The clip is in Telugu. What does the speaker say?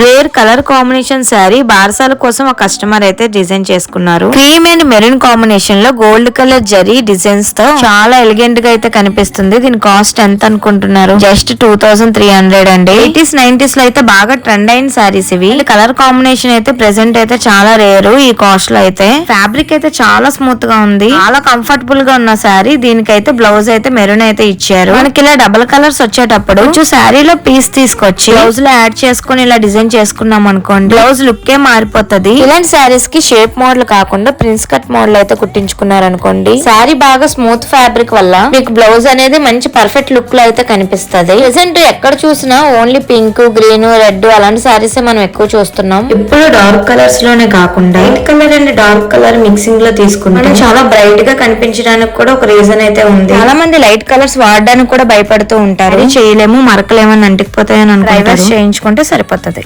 రేర్ కలర్ కాంబినేషన్ శారీ బారసాల కోసం ఒక కస్టమర్ అయితే డిజైన్ చేసుకున్నారు. క్రీమ్ అండ్ మెరూన్ కాంబినేషన్లో గోల్డ్ కలర్ జరీ డిజైన్స్తో చాలా ఎలిగెంట్గా అయితే కనిపిస్తుంది. దీని కాస్ట్ ఎంత అనుకుంటున్నారు? Just two thousand three hundred అండి. ఎయిటీస్ నైన్టీస్లో అయితే బాగా ట్రెండ్ అయిన శారీస్ ఇవి. కలర్ కాంబినేషన్ అయితే ప్రెసెంట్ అయితే చాలా రేరు ఈ కాస్ట్లో అయితే. ఫ్యాబ్రిక్ అయితే చాలా స్మూత్గా ఉంది. చాలా కంఫర్టబుల్గా ఉన్న శారీ. దీనికైతే బ్లౌజ్ అయితే మెరూన్ అయితే ఇచ్చారు. మనకి ఇలా డబల్ కలర్స్ వచ్చేటప్పుడు శారీలో పీస్ తీసుకొచ్చి బ్లౌజ్లో యాడ్ చేసుకుని ఇలా డిజైన్ చేసుకున్నాం అనుకోండి. బ్లౌజ్ లుక్ ఏ మారిపోతుంది. ఇలాంటి శారీస్కి షేప్ మోడల్ కాకుండా ప్రిన్స్ కట్ మోడల్ అయితే కుట్టించుకున్నారు అనుకోండి. శారీ బాగా స్మూత్ ఫ్యాబ్రిక్ వల్ల మీకు బ్లౌజ్ అనేది మంచి పర్ఫెక్ట్ లుక్లో అయితే కనిపిస్తది. ప్రెసెంట్ ఎక్కడ చూసినా ఓన్లీ పింక్ గ్రీన్ రెడ్ అలాంటి శారీస్ మనం ఎక్కువ చూస్తున్నాం. ఇప్పుడు డార్క్ కలర్స్లోనే కాకుండా light colour and dark colour మిక్సింగ్లో తీసుకుంటే చాలా బ్రైట్గా కనిపించడానికి కూడా ఒక రీజన్ అయితే ఉంది. చాలా మంది లైట్ కలర్స్ వాడడానికి కూడా భయపడుతూ ఉంటారు. చేయలేము మరకలేమని అంటికిపోతాయని అనుకుంటారు. చేయించుకుంటే సరిపోతది.